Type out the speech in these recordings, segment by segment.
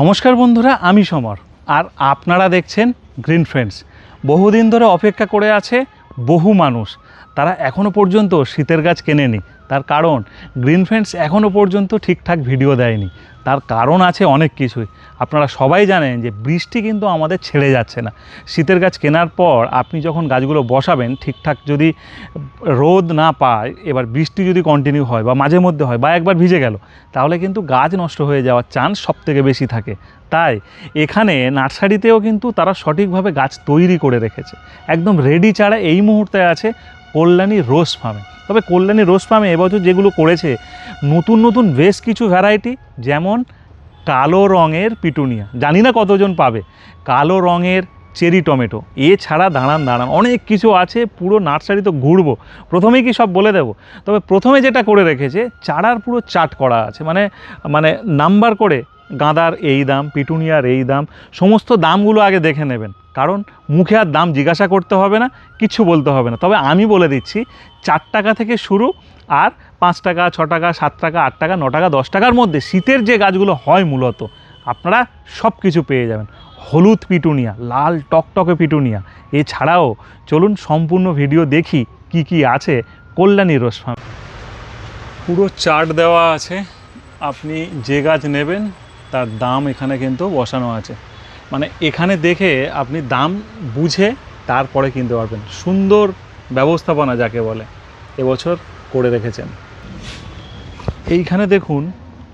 নমস্কার বন্ধুরা, আমি সমর। আর আপনারা দেখছেন গ্রিন ফ্রেন্ডস বহুদিন ধরে অপেক্ষা করে আছে বহু মানুষ। তারা এখনও পর্যন্ত শীতের গাছ কেনেনি। তার কারণ গ্রিন ফ্রেন্ডস এখনও পর্যন্ত ঠিকঠাক ভিডিও দেয়নি। তার কারণ আছে অনেক কিছুই। আপনারা সবাই জানেন যে বৃষ্টি কিন্তু আমাদের ছেড়ে যাচ্ছে না। শীতের গাছ কেনার পর আপনি যখন গাছগুলো বসাবেন, ঠিকঠাক যদি রোদ না পায়, এবার বৃষ্টি যদি কন্টিনিউ হয় বা মাঝে মধ্যে হয় বা একবার ভিজে গেল, তাহলে কিন্তু গাছ নষ্ট হয়ে যাওয়ার চান্স সব থেকে বেশি থাকে। তাই এখানে নার্সারিতেও কিন্তু তারা সঠিকভাবে গাছ তৈরি করে রেখেছে। একদম রেডি চারা এই মুহূর্তে আছে কল্যাণী রোজ ফার্মে তবে কল্যাণী রোজ ফার্মে এবছর যেগুলো করেছে, নতুন নতুন বেশ কিছু ভ্যারাইটি যেমন কালো রঙের পিটুনিয়া। জানি না কতজন পাবে। কালো রঙের চেরি টমেটো। এছাড়া দাঁড়ান দাঁড়ান, অনেক কিছু আছে, পুরো নার্সারি তো ঘুরবো। প্রথমেই কি সব বলে দেবো? তবে প্রথমে যেটা করে রেখেছে, চারার পুরো চাট করা আছে। মানে মানে নাম্বার করে গাঁদার এই দাম, পিটুনিয়ার এই দাম, সমস্ত দামগুলো আগে দেখে নেবেন। কারণ মুখে আর দাম জিজ্ঞাসা করতে হবে না, কিছু বলতে হবে না। তবে আমি বলে দিচ্ছি, চার টাকা থেকে শুরু আর পাঁচ টাকা, ছ টাকা, সাত টাকা, আট টাকা, ন টাকা, দশ টাকার মধ্যে শীতের যে গাছগুলো হয় মূলত, আপনারা সব কিছু পেয়ে যাবেন। হলুদ পিটুনিয়া, লাল টকটকে পিটুনিয়া। এছাড়াও চলুন সম্পূর্ণ ভিডিও দেখি কি কি আছে কল্যাণী রোজ পুরো চার্ট দেওয়া আছে, আপনি যে গাছ নেবেন তার দাম এখানে কিন্তু বসানো আছে। মানে এখানে দেখে আপনি দাম বুঝে তারপরে কিনতে পারবেন। সুন্দর ব্যবস্থাপনা যাকে বলে, এবছর করে রেখেছেন। এইখানে দেখুন,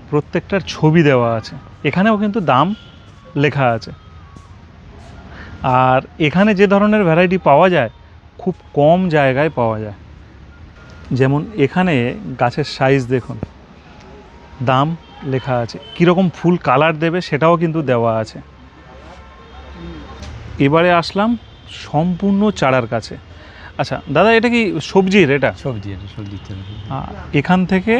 প্রত্যেকটার ছবি দেওয়া আছে। এখানেও কিন্তু দাম লেখা আছে। আর এখানে যে ধরনের ভ্যারাইটি পাওয়া যায়, খুব কম জায়গায় পাওয়া যায়। যেমন এখানে গাছের সাইজ দেখুন। দাম লেখা আছে। কীরকম ফুল কালার দেবে সেটাও কিন্তু দেওয়া আছে। এবারে আসলাম সম্পূর্ণ চারার কাছে। আচ্ছা দাদা এটা কি সবজির এটা? সবজি এটা সবজি এখান থেকে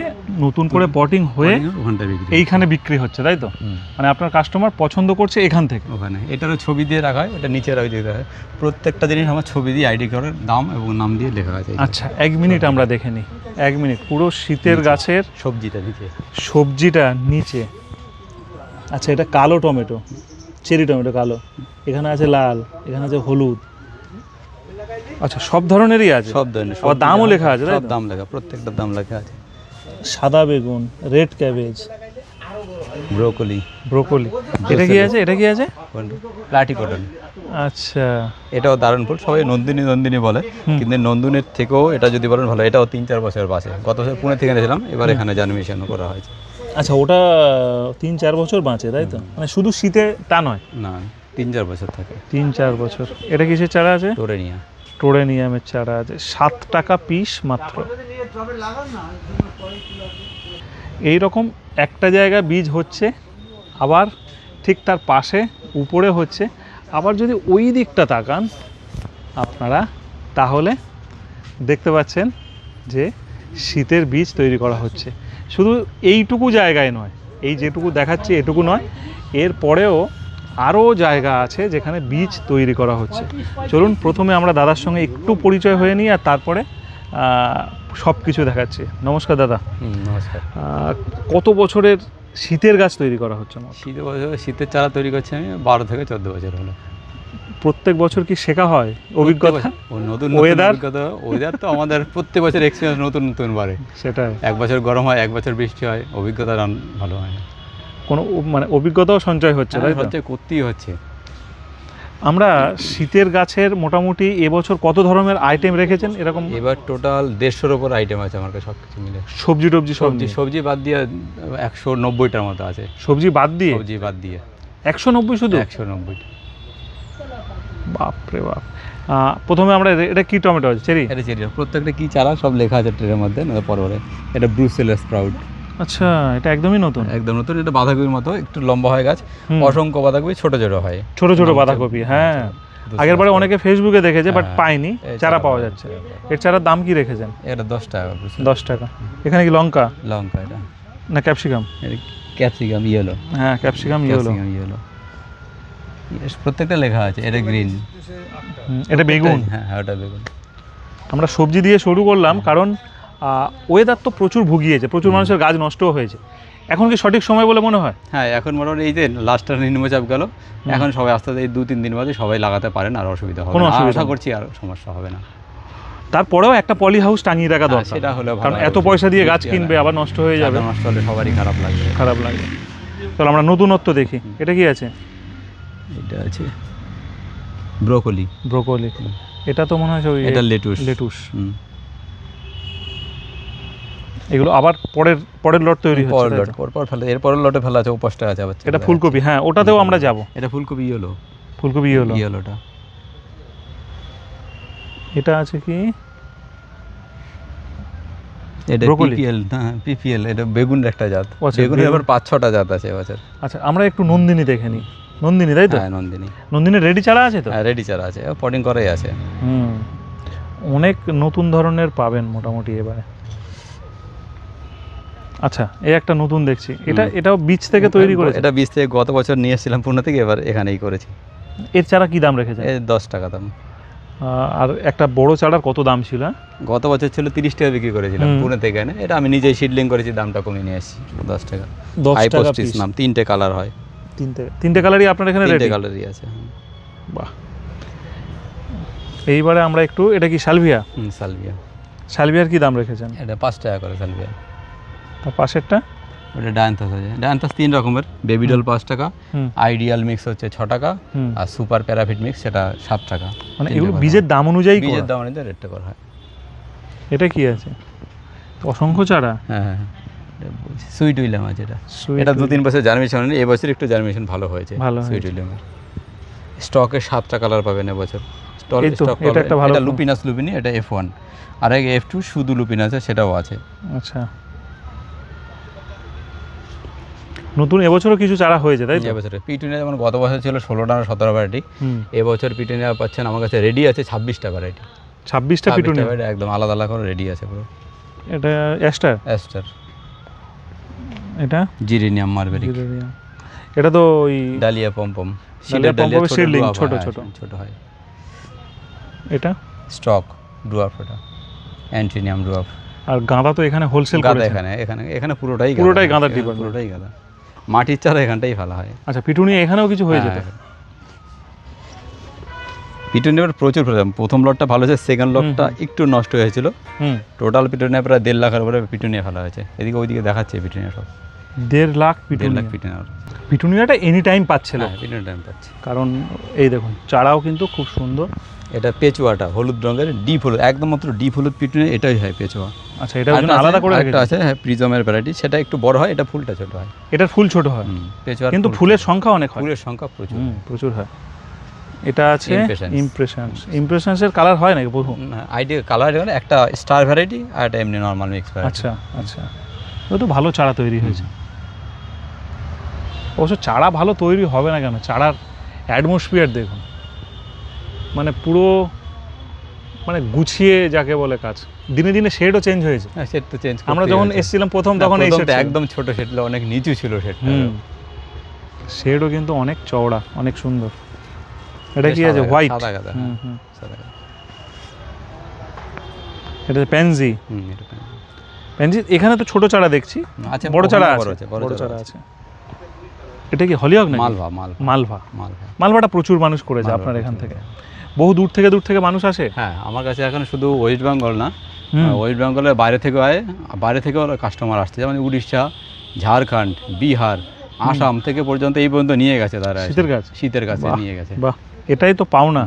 নতুন করে পটিং হয়ে ওখানটা বিক্রি এইখানে বিক্রি হচ্ছে তাই তো? মানে আপনার কাস্টমার পছন্দ করছে এখান থেকে? ওখানে। এটারও ছবি দিয়ে রাখা হয় এটা নিচে রাখা হয়। প্রত্যেকটা জিনিস আমার ছবি দিয়ে আইডি কার্ডের দাম এবং নাম দিয়ে লেখা আছে। আচ্ছা এক মিনিট আমরা দেখে নিই। এক মিনিট পুরো শীতের গাছের সবজিটা নিচে। সবজিটা নিচে। আচ্ছা এটা কালো টমেটো চেরি টমেটো কালো। এখানে আছে লাল এখানে আছে হলুদ। আচ্ছা সব ধরনেরই আছে? সব ধরনের আবার দামও লেখা আছে, তাই সব দাম লেখা প্রত্যেকটা দাম লেখা আছে। সাদা বেগুন রেড ক্যাবেজ। ব্রোকলি। ব্রোকলি। এটা কি আছে? এটা কি আছে? প্লাটি কটন। আচ্ছা। এটাও দারুণ ফুল। সবাই নন্দিনী নন্দিনী বলে। কিন্তু নন্দিনীর থেকেও এটা যদি বলেন ভালো। এটাও তিন চার বছর বাসে। গত বছর পুনে থেকে এনেছিলাম এবার এখানে জার্মিনেশন করা হয়েছে। আচ্ছা ওটা তিন চার বছর বাঁচে তাই তো? মানে শুধু শীতে তা নয়? না তিন চার বছর থাকে। তিন চার বছর। এটা কিসের চারা আছে? তোরে নিয়ে টোরেনিয়ামের চারা আছে। সাত টাকা পিস মাত্র। এই রকম একটা জায়গা বীজ হচ্ছে, আবার ঠিক তার পাশে উপরে হচ্ছে। আবার যদি ওই দিকটা তাকান আপনারা, তাহলে দেখতে পাচ্ছেন যে শীতের বীজ তৈরি করা হচ্ছে। শুধু এইটুকু জায়গায় নয়, এই যেটুকু দেখাচ্ছি এটুকু নয়, এর পরেও আরও জায়গা আছে যেখানে বীজ তৈরি করা হচ্ছে। চলুন প্রথমে আমরা দাদার সঙ্গে একটু পরিচয় হয়ে নিই আর তারপরে সব কিছু দেখাচ্ছি। নমস্কার দাদা। নমস্কার। কত বছরের শীতের গাছ তৈরি করা হচ্ছে শীতের বছর শীতের চারা তৈরি করছি আমি বারো থেকে চোদ্দ বছর হলো। প্রত্যেক বছর কি শেখা হয় অভিজ্ঞতা? নতুন ওয়েদার ওয়েদার তো আমাদের প্রত্যেক বছর এক্সপিরিয়েন্স নতুন নতুন বাড়ে সেটাই। এক বছর গরম হয় এক বছর বৃষ্টি হয় অভিজ্ঞতা ভালো হয় না। কোনো মানে অভিজ্ঞতাও সঞ্চয় হচ্ছে তাই তো? হচ্ছে করতেই হচ্ছে। আমরা শীতের গাছের মোটামুটি এবছর কত ধরনের আইটেম রেখেছেন? এরকম এবার টোটাল দেড়শোর ওপর আইটেম আছে আমার কাছে সব কিছু মিলে। সবজি টবজি সবজি সবজি বাদ দিয়ে একশো নব্বইটার মতো আছে। সবজি বাদ দিয়ে? সবজি বাদ দিয়ে। একশো নব্বই শুধু? একশো নব্বইটা বাপরে বাপ। প্রথমে আমরা এটা কি টমেটো আছে? চেরি? এটা চেরি। প্রত্যেকটা কি চারা সব লেখা আছে ট্রেনের মধ্যে না পরে এটা ব্রুসেলার স্প্রাউট আচ্ছা এটা একদমই নতুন। একদম নতুন এটা বাঁধাকপির মতো একটু লম্বা হয় গাছ অসংখ্য বাঁধাকপি ছোট ছোট হয়। ছোট ছোট বাঁধাকপি হ্যাঁ। আগের বারে অনেকে ফেসবুকে দেখেছে বাট হ্যাঁ, পায়নি। চারা পাওয়া যাচ্ছে। এর চারার দাম কি রেখেছেন? এটা দশ টাকা দশ টাকা। এখানে কি লঙ্কা? লঙ্কা এটা। না ক্যাপসিকাম? Capsicum yellow. হ্যাঁ ক্যাপসিকাম ইয়ে ক্যাপসিকাম ইয়েলো। প্রত্যেকটা লেখা আছে এটা গ্রিন। এটা বেগুন। হ্যাঁ হ্যাঁ ওটা বেগুন। আমরা সবজি দিয়ে শুরু করলাম কারণ ওয়েদার তো প্রচুর ভুগিয়েছে প্রচুর মানুষের গাছ নষ্টও হয়েছে। এখন কি সঠিক সময় বলে মনে হয়? হ্যাঁ এখন মোটামুটি এই যে লাস্টটা নিম্নচাপ গেল এখন সবাই আস্তে আস্তে এই দু তিন দিন বাদে সবাই লাগাতে পারেন আর অসুবিধা হবে কোনো না। আশা করছি আর সমস্যা হবে না। তারপরেও একটা পলি হাউস টাঙিয়ে রাখা হ্যাঁ, দরকার। সেটা ভালো কারণ এত পয়সা দিয়ে গাছ কিনবে আবার নষ্ট হয়ে যাবে। নষ্ট হলে সবারই খারাপ লাগবে। খারাপ লাগবে। চলো আমরা নতুনত্ব দেখি। এটা কি আছে? এটা আছে ব্রোকলি। ব্রোকলি। এটা তো মনে হয় ওই এটা লেটুস। লেটুস। হুম। এগুলো আবার পরের পরের লট তৈরি হচ্ছে পরের লট? পর পর ফেলে এর পরের লটে ফেলা আছে ও পাঁচটা আছে আবার এটা ফুলকপি হ্যাঁ ওটাতেও আমরা যাব। এটা ফুলকপি ইয়েলো। ফুলকপি হলো ইয়েলোটা। এটা আছে কি? এটা পিপিএল না পিপিএল এটা বেগুনের একটা জাত। আচ্ছা, বেগুনের বেগুন। আবার পাঁচ ছটা জাত আছে এবছর আচ্ছা আমরা একটু নন্দিনী দেখে নিই। নন্দিনী তাই তো? হ্যাঁ নন্দিনী। নন্দিনীর রেডি চারা আছে তো? হ্যাঁ রেডি চারা আছে পটিং করাই আছে। হুম অনেক নতুন ধরনের পাবেন মোটামুটি এবারে। আচ্ছা এই একটা নতুন দেখছি। এটা এটাও বীজ থেকে তৈরি করেছে? এটা বীজ থেকে গত বছর নিয়ে এসেছিলাম পুনে থেকে এবার এখানেই করেছি। এর চারা কি দাম রেখেছে এই দশ টাকা দাম। আর একটা বড় চারার কত দাম ছিল? গত বছর ছিল তিরিশ টাকা বিক্রি করেছিলাম পুনে থেকে এনে এটা আমি নিজেই সিডলিং করেছি দামটা কমিয়ে নিয়ে এসেছি দশ টাকা। দশ টাকা নাম তিনটে কালার হয়। তিনটে তিনটে কালারই আপনার এখানে তিনটে কালারই আছে বাহ। এইবারে আমরা একটু এটা কি সালভিয়া? হুম সালভিয়া। সালভিয়ার কি দাম রেখেছেন? এটা পাঁচ টাকা করে সালভিয়া। তার পাশেরটা? ওটা ডায়ান্থাস আছে ডায়ান্থাস তিন রকমের। বেবিডল পাঁচ টাকা। আইডিয়াল মিক্স হচ্ছে ছ টাকা। আর সুপার প্যারাফিট মিক্স সেটা সাত টাকা। মানে এগুলো বীজের দাম অনুযায়ী বীজের দাম অনুযায়ী রেটটা করা হয়। এটা কি আছে? অসংখ্য চারা? হ্যাঁ হ্যাঁ সুইট উইলাম আছে এটা। এটা দু তিন বছর জার্মিশন হয়নি। এবছর একটু জার্মিশন ভালো হয়েছে। ভালো সুইট। উইলামের স্টকে সাতটা কালার পাবেন এবছর এটা একটা ভালো লুপিনাস লুপিনি এটা এফ ওয়ান আর এক এফ টু শুধু লুপিনাস আছে সেটাও আছে। আচ্ছা। নতুন এবছরও কিছু চারা হয়েছে তাই এবছরে। পিটুনিয়া যেমন গত বছর ছিল ষোলোটা না সতেরো ভ্যারাইটি এবছর পিটুনিয়া পাচ্ছেন আমার কাছে রেডি আছে ছাব্বিশটা ভ্যারাইটি ছাব্বিশটা পিটুনি একদম আলাদা আলাদা করে রেডি আছে পুরো। এটা অ্যাস্টার অ্যাস্টার এটা? জিরিনিয়াম মার্বেরিক। এটা তো ওই ডালিয়া পম্পম ডালিয়া পম্পমের seedling, ছোট ছোট। ছোট। হয়। এটা? স্টক ডুয়ার্ফ এটা অ্যান্টিনিয়াম ডুয়ার্ফ আর গাঁদা তো এখানে হোলসেল গাদা এখানে এখানে এখানে পুরোটাই গাঁদা। পুরোটাই এখানে পুরোটাই গাঁদা। মাটির চারা এখানটাই ফেলা হয়। আচ্ছা পিটুনি এখানেও কিছু হয়ে যেত? হ্যাঁ। পিটুনিয়ার প্রচুর প্রবলেম প্রথম লটটা ভালো হয়েছে সেকেন্ড লটটা একটু নষ্ট হয়েছিল। হুম। টোটাল পিটুনিয়া প্রায় দেড় লাখের উপরে পিটুনিয়া ফেলা হয়েছে। এদিকে ওইদিকে দেখাচ্ছে পিটুনিয়া সব। দেড় লাখ দেড় লাখ পিটুনিয়া পিটুনিয়াটা এনি টাইম পাচ্ছে না পিটুনিয়া টাইম পাচ্ছে। কারণ এই দেখুন চারাও কিন্তু খুব সুন্দর। এটা পেচুয়াটা হলুদ রঙের ডিপ হলুদ একদম মাত্র ডিপ হলুদ পিটুনিয়া এটাই হয় পেচুয়া। আচ্ছা জন্য আলাদা করে রেখেছে আছে হ্যাঁ প্রিজমের ভ্যারাইটি সেটা একটু বড় হয় এটা ফুলটা ছোট হয়। এটার ফুল ছোট হয়? হুম, পেচুয়ার কিন্তু ফুলের। সংখ্যা অনেক হয়। ফুলের সংখ্যা প্রচুর। প্রচুর হয়। এটা আছে. ইমপ্রেশনস ইমপ্রেশনসের কালার হয় নাকি বহু আইডিয়া কালার একটা স্টার ভ্যারাইটি আর একটা এমনি নর্মাল মিক্স ভ্যারাইটি আচ্ছা আচ্ছা। ও তো ভালো চারা তৈরি হয়েছে। অবশ্য চারা ভালো তৈরি হবে না কেন? চারার অ্যাটমসফিয়ার দেখুন। মানে পুরো মানে গুছিয়ে যাকে বলে কাজ। দিনে দিনে শেডও চেঞ্জ হয়েছে। হ্যাঁ সেট তো চেঞ্জ আমরা যখন এসেছিলাম প্রথম তখন এই শেড একদম ছোট সেট অনেক নিচু ছিল সেটটা শেডও কিন্তু অনেক চওড়া অনেক সুন্দর। এটা কি আছে? হোয়াইট সাদা গাদা, হুম হ্যাঁ। হুম সাদা গাদা। এটা প্যানজি হুম, এটা পেন। প্যানজি এখানে তো ছোট চারা দেখছি। আচ্ছা বড় চারা আছে বড় চারা আছে। এটা কি হলিওক নাকি? মালভা মালভা। মালভা। মালভা। মালভাটা প্রচুর মানুষ করেছে আপনার এখান থেকে। বহু দূর থেকে দূর থেকে মানুষ আসে? হ্যাঁ আমার কাছে এখন শুধু ওয়েস্ট বেঙ্গল না। ওয়েস্ট বেঙ্গলের বাইরে থেকেও হয় বাইরে থেকেও কাস্টমার আসছে। যেমন উড়িষ্যা ঝাড়খণ্ড বিহার আসাম থেকে পর্যন্ত এই পর্যন্ত নিয়ে গেছে তারা শীতের গাছ? শীতের কাছে নিয়ে গেছে। বাহ এটাই তো পাওনা।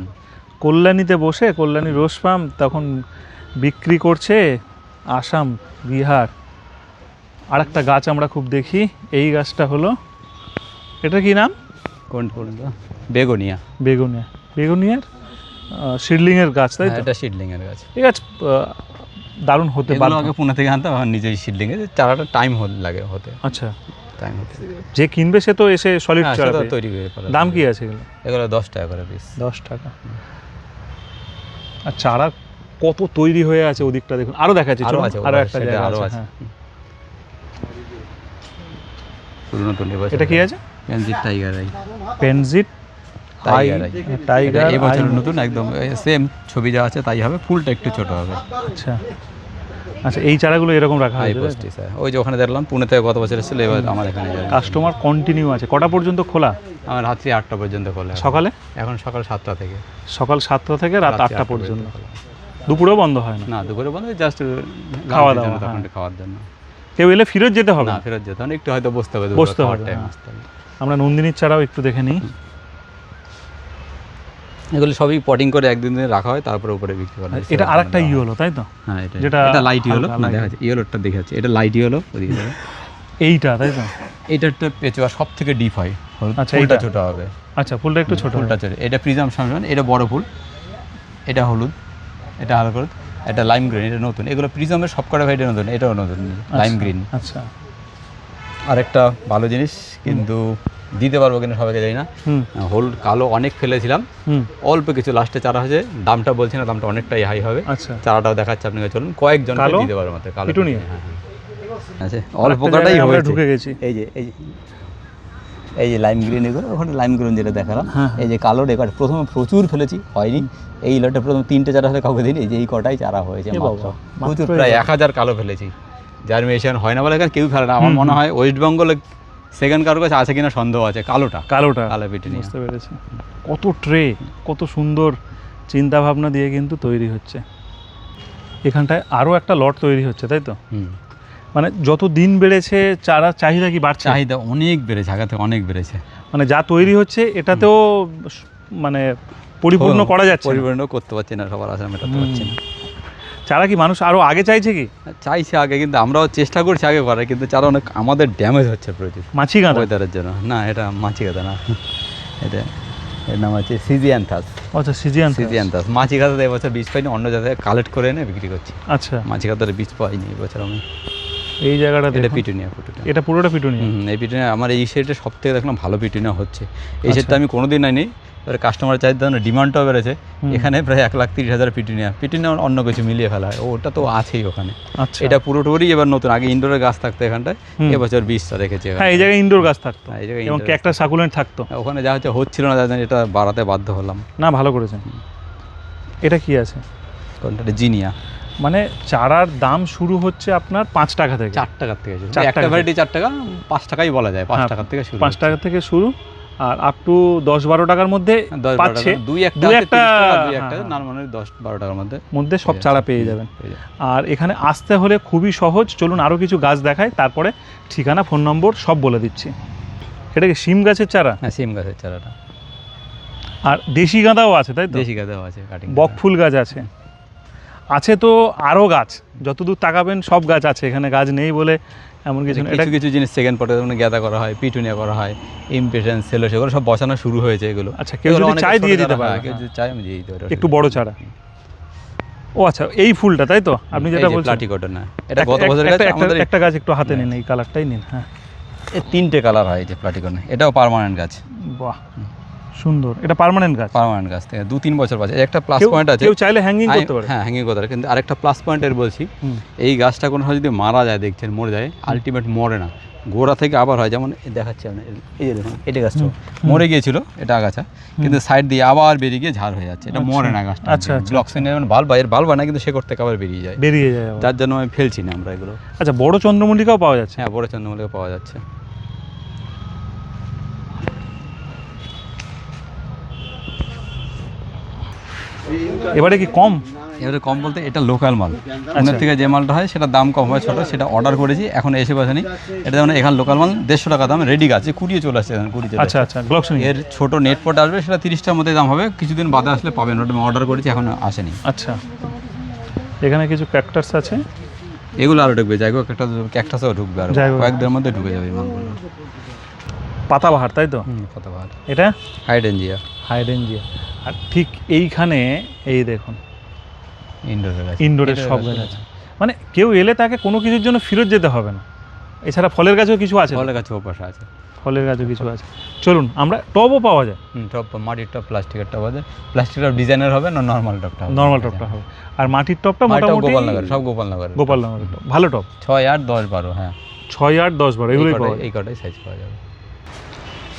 কল্যাণীতে বসে কল্যাণী রোজ পাম তখন বিক্রি করছে আসাম বিহার। আর একটা গাছ আমরা খুব দেখি এই গাছটা হলো এটা কি নাম? কোন বেগুনিয়া। বেগুনিয়া। বেগুনিয়ার? সিডলিংয়ের গাছ তাই হ্যাঁ, তো? এটা সিডলিং এর গাছ এই গাছ দারুণ হতে বাধ্য। আগে পুনে থেকে আনতাম এখন নিজেই সিডলিং এ চারাটা টাইম লাগে হতে। আচ্ছা। টাইম হতে। যে কিনবে সে তো এসে সলিড হ্যাঁ, চারা তৈরি করে দাম কি আছে এগুলো? এগুলো দশ টাকা করে পিস দশ টাকা। আর চারা কত তৈরি হয়ে আছে ওদিকটা দেখুন। আরও চলুন। আছে আরও একটা জায়গা আরও আছে। হ্যাঁ। এটা কি আছে? পেনজিট টাইগার আই পেনজিট টাইগার টাইগার এই বছর নতুন একদম সেম ছবি যা আছে তাই হবে ফুলটা একটু ছোট হবে। আচ্ছা। আচ্ছা এই চারাগুলো এরকম রাখা হয়েছে পোস্টি স্যার ওই যে ওখানে দেখলাম পুনে থেকে গত বছর এসেছিল এবার আমার এখানে। কাস্টমার কন্টিনিউ আছে। কটা পর্যন্ত খোলা? আমার রাত্রি আটটা পর্যন্ত খোলা সকালে? এখন সকাল সাতটা থেকে। সকাল সাতটা থেকে রাত আটটা পর্যন্ত দুপুরেও বন্ধ হয় না? না দুপুরে বন্ধ জাস্ট খাওয়া দাওয়া, তখন হ্যাঁ। খাওয়ার জন্য। কেউ এলে ফেরত যেতে হবে? না। ফেরত যেতে হবে একটু হয়তো বসতে হবে বসতে হ্যাঁ। আসতে হবে। আমরা নন্দিনীর চারাও একটু দেখে নিই। এগুলো সবই পটিং করে একদিন দিনে রাখা হয় তারপরে উপরে বিক্রি করা হয়। এটা আর একটা ই হলো তাই তো? হ্যাঁ এটা যেটা এটা লাইট হলো না দেখা যাচ্ছে ইয়েলোটা দেখে যাচ্ছে এটা লাইট হলো ওদিকে। এইটা তাই তো? এটা একটা পেঁচুয়া সব থেকে ডিপ হয় আচ্ছা, এটা? ছোট হবে। আচ্ছা ফুলটা একটু ছোট ফুলটা ছোট। এটা প্রিজম সামসান এটা বড় ফুল। এটা হলুদ এটা হালকা হলুদ এটা লাইম গ্রিন এটা নতুন। এগুলো প্রিজমের সব কটা ভাইটা নতুন এটাও নতুন। লাইম গ্রিন আচ্ছা। আরেকটা ভালো জিনিস কিন্তু দিতে পারব কিনা সবাইকে জানি না। হুম। হলুদ কালো অনেক ফেলেছিলাম। অল্প কিছু লাস্টে চারা হয়েছে দামটা বলছি না দামটা অনেকটাই হাই হবে। আচ্ছা। চারাটাও দেখাচ্ছে আপনাকে চলুন। কয়েকজন দিতে পারব মাত্র কালো। হ্যাঁ, হ্যাঁ। অল্প কটাই ঢুকে গেছি। এই যে এই যে এই যে লাইম গ্রিন এগুলো ওখানে লাইম গ্রিন যেটা দেখালাম হ্যাঁ। এই যে কালো রেকর্ড প্রথমে প্রচুর ফেলেছি হয়নি। এই লটে প্রথম তিনটে চারা হলে কাউকে দিন এই যে এই কটাই চারা হয়েছে প্রচুর প্রায় এক হাজার কালো ফেলেছি। জার্মিনেশন হয় না বলে এখানে কেউ ফেলে না। আমার মনে হয় ওয়েস্ট বেঙ্গলে সেকেন্ড কারোর কাছে আছে কিনা সন্দেহ আছে কালোটা। কালোটা। কালো পিটুনিয়া বুঝতে পেরেছি। কত ট্রে কত সুন্দর চিন্তা ভাবনা দিয়ে কিন্তু তৈরি হচ্ছে। এখানটায় আরও একটা লট তৈরি হচ্ছে তাই তো? মানে যত দিন বেড়েছে চারা চাহিদা কি বাড়ছে? চাহিদা অনেক বেড়েছে আগা থেকে অনেক বেড়েছে। মানে যা তৈরি হচ্ছে এটাতেও মানে পরিপূর্ণ করা যাচ্ছে পরিপূর্ণ করতে পারছি না সবার আশা মেটাতে পারছি না। চারা কি মানুষ আরও আগে চাইছে কি? চাইছে আগে কিন্তু আমরাও চেষ্টা করছি আগে করার কিন্তু চারা অনেক আমাদের ড্যামেজ হচ্ছে প্রচুর। মাছি গাঁদা? ওয়েদারের জন্য। না এটা মাছি গাদা না। এটা এর নাম হচ্ছে সিজিয়ান্থাস আচ্ছা সিজিয়ান সিজিয়ান্থাস মাছি গাদাতে এবছর বীজ পাইনি অন্য জায়গায় কালেক্ট করে এনে বিক্রি করছি। আচ্ছা। মাছি গাদার বীজ পাইনি এবছর আমি। এই জায়গাটা এটা পিটুনিয়া ফুটুনিয়া এটা পুরোটা পিটুনি হুম এই পিটুনিয়া আমার এই সেটে সব থেকে দেখলাম ভালো পিটুনিয়া হচ্ছে। এই আচ্ছা। সেটটা আমি কোনোদিন নাইনি এবার কাস্টমার না ডিমান্ডটাও বেড়েছে। এখানে প্রায় এক লাখ তিরিশ হাজার পিটুনিয়া পিটুনিয়া অন্য কিছু মিলিয়ে ফেলা হয়। ওটা তো আছেই ওখানে। আচ্ছা। এটা পুরোটুকুরই এবার নতুন। আগে ইনডোরের গাছ থাকতো এখানটায় এবছর বীজটা রেখেছে হ্যাঁ এই জায়গায় ইনডোর গাছ থাকতো। হ্যাঁ, এই জায়গায় এবং একটা সাকুলেন্ট থাকতো। ওখানে যা হচ্ছে হচ্ছিল না জন্য এটা বাড়াতে বাধ্য হলাম। না ভালো করেছেন। এটা কি আছে? কোনটা? জিনিয়া। মানে চারার দাম শুরু হচ্ছে আপনার পাঁচ টাকা থেকে। চার টাকার থেকে চার একটা টাকা ভ্যারাইটি চার টাকা পাঁচ টাকাই বলা যায় পাঁচ হ্যাঁ, টাকার থেকে শুরু পাঁচ টাকা থেকে শুরু। আর আপ টু দশ বারো টাকার মধ্যে পাচ্ছে। দুই একটা দুই আছে, একটা 30 টাকা, দুই একটা হ্যাঁ, দশ বারো টাকার মধ্যে মধ্যে সব চারা পেয়ে যাবেন। আর এখানে আসতে হলে খুবই সহজ। চলুন আরও কিছু গাছ দেখায় তারপরে ঠিকানা ফোন নম্বর সব বলে দিচ্ছি। এটা কি শিম গাছের চারা? হ্যাঁ সিম গাছের চারাটা। আর দেশি গাঁদাও আছে তাই তো? দেশি গাঁদাও আছে বকফুল গাছ আছে। আছে তো আরও গাছ। যতদূর তাকাবেন সব গাছ আছে এখানে গাছ নেই বলে এমন কিছু এটা কিছু কিছু জিনিস সেকেন্ড পটে যেমন গ্যাদা করা হয় পিটুনিয়া করা হয় ইমপেশেন্স সেলো সেগুলো সব বসানো শুরু হয়েছে এগুলো। আচ্ছা, কেউ যদি ছোট দিয়ে দিতে পারে। কেউ হ্যাঁ। যদি চায় আমি দিয়ে দিতে পারি। একটু বড় চারা। ও আচ্ছা এই ফুলটা তাই তো? আপনি যেটা বলছেন। প্লাটি কটন না। এটা গত বছরের একটা- গাছ আমাদের একটা গাছ একটু হাতে নিন এই কালারটাই নিন হ্যাঁ। এই তিনটে কালার হয় এই যে প্লাটিকন এটাও পার্মানেন্ট গাছ। বাহ। সুন্দর। এটা পার্মানেন্ট গাছ? পার্মানেন্ট গাছ থেকে দু তিন বছর বাজে একটা প্লাস পয়েন্ট আছে। কেউ চাইলে হ্যাঙ্গিং করতে পারে। হ্যাঁ হ্যাঙ্গিং করতে পারে। কিন্তু আরেকটা প্লাস পয়েন্টের বলছি। এই গাছটা কোনো যদি মারা যায় দেখছেন মরে যায় আলটিমেট মরে না। গোড়া থেকে আবার হয় যেমন দেখাচ্ছি আপনি এই যে দেখুন এটা গাছটা। মরে গিয়েছিল এটা আগাছা। কিন্তু সাইড দিয়ে আবার বেরিয়ে গিয়ে ঝাড় হয়ে যাচ্ছে। এটা মরে না গাছটা। আচ্ছা, আচ্ছা, ব্লকসিন যেমন বাল বা এর বাল বানায় কিন্তু শেকড় থেকে আবার বেরিয়ে যায়। বেরিয়ে যায়। যার জন্য আমি ফেলছি না আমরা এগুলো। আচ্ছা বড় চন্দ্রমল্লিকাও পাওয়া যাচ্ছে? হ্যাঁ বড় চন্দ্রমল্লিকা পাওয়া যাচ্ছে। এবারে কি কম? এবারে কম বলতে এটা লোকাল মাল। ওনার থেকে যে মালটা হয় সেটা দাম কম হয় ছোটো সেটা অর্ডার করেছি এখন এসে পাঠানি এটা যেমন এখানে লোকাল মাল দেড়শো টাকা দাম রেডি গাছ কুড়িয়ে চলে আসছে এখন কুড়ি চলে আচ্ছা আচ্ছা এর ছোট নেট পট আসবে সেটা তিরিশটার মধ্যে দাম হবে কিছুদিন বাদে আসলে পাবেন ওটা আমি অর্ডার করেছি এখন আসেনি। আচ্ছা। এখানে কিছু ক্যাক্টাস আছে? এগুলো আরও ঢুকবে যাই হোক একটা ক্যাকটাসও ঢুকবে আর। কয়েকদের মধ্যে ঢুকে যাবে মালগুলো। পাতাবাহার তাই তো? বার এটা? হাইডেনজিয়া হাইডেনজিয়া আর ঠিক এইখানে এই দেখুন। ইনডোরের ইনডোরের সব গাছ। আছে। মানে কেউ এলে তাকে কোনো কিছুর জন্য ফেরত যেতে হবে না। এছাড়া ফলের গাছও কিছু আছে ফলের গাছ ওপাশে আছে। ফলের গাছও কিছু আছে। চলুন আমরা টবও পাওয়া যায়। হুম টপ মাটির টপ প্লাস্টিকের টপ আছে। প্লাস্টিক টপ ডিজাইনের হবে না নর্মাল টপটা হবে। নর্মাল টপটা হবে। আর মাটির টপটা মোটামুটি গোপালনগর সব গোপালনগর গোপালনগরের টপ ভালো টপ ছয় আট দশ বারো হ্যাঁ। ছয় আট দশ বারো এগুলোই পাওয়া যায়। এই কটাই সাইজ পাওয়া যাবে।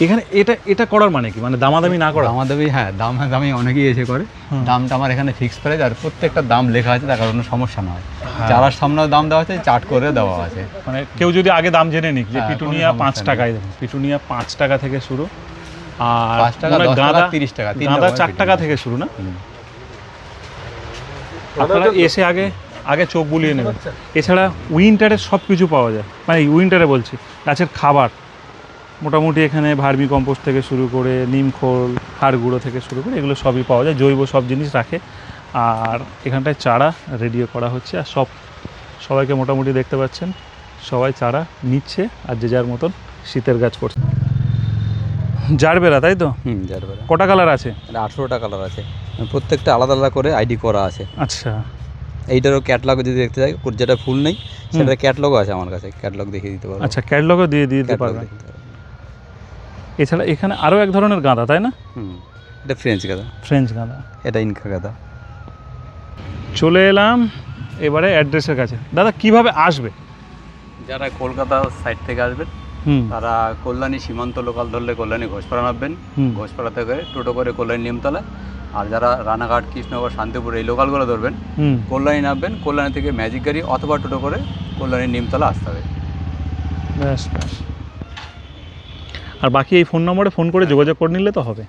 এখানে এটা এটা করার মানে কি? মানে দামাদামি না করা? দামাদামি হ্যাঁ দাম দামি অনেকেই এসে করে। দামটা আমার এখানে ফিক্স প্রাইস আর প্রত্যেকটা দাম লেখা আছে তার কোনো সমস্যা না হ্যাঁ। চারার সামনেও দাম দেওয়া আছে চার্ট করে দেওয়া আছে। মানে কেউ যদি আগে দাম জেনে নিক যে হ্যাঁ, পিটুনিয়া পাঁচ টাকায় দেবেন পিটুনিয়া পাঁচ টাকা থেকে শুরু আর পাঁচ টাকা, দশ টাকা, গাঁদা তিরিশ টাকা, তিন গাঁদা চার টাকা থেকে শুরু না। আপনারা এসে আগে আগে চোখ বুলিয়ে নেবেন। এছাড়া উইন্টারে সব কিছু পাওয়া যায়। মানে উইন্টারে বলছি গাছের খাবার। মোটামুটি এখানে ভার্মি কম্পোস্ট থেকে শুরু করে নিম খোল হাড় গুঁড়ো থেকে শুরু করে এগুলো সবই পাওয়া যায়। জৈব সব জিনিস রাখে। আর এখানটায় চারা রেডিও করা হচ্ছে। আর সব সবাইকে মোটামুটি দেখতে পাচ্ছেন সবাই চারা নিচ্ছে আর যে যার মতন শীতের গাছ করছে। জারবেরা তাই তো? হুম জারবেরা। কটা কালার আছে? এটা আঠেরোটা কালার আছে। প্রত্যেকটা আলাদা আলাদা করে আইডি করা আছে। আচ্ছা। এইটারও ক্যাটলগ যদি দেখতে চাই যেটা ফুল নেই সেটা ক্যাটলগও আছে আমার কাছে। ক্যাটলগ দেখিয়ে দিতে পারব। আচ্ছা ক্যাটলগও দিয়ে দিয়ে দিতে Catalog পারবেন। দিতে পারব। এছাড়া এখানে আরও এক ধরনের গাঁদা তাই না? হুম এটা ফ্রেঞ্চ গাঁদা। ফ্রেঞ্চ গাঁদা। এটা ইনকা গাঁদা। চলে এলাম এবারে অ্যাড্রেসের কাছে। দাদা কীভাবে আসবে? যারা কলকাতা সাইড থেকে আসবেন হুম। তারা কল্যাণী সীমান্ত লোকাল ধরলে কল্যাণী ঘোষপাড়া নামবেন। ঘোষপাড়া থেকে টোটো করে কল্যাণী নিমতলা। আর যারা রানাঘাট কৃষ্ণনগর শান্তিপুর এই লোকালগুলো ধরবেন হুম। কল্যাণী নামবেন কল্যাণী থেকে ম্যাজিক গাড়ি অথবা টোটো করে কল্যাণী নিমতলা আসতে হবে। ব্যাস ব্যাস। আর বাকি এই ফোন নম্বরে ফোন করে যোগাযোগ করে নিলে তো হবে।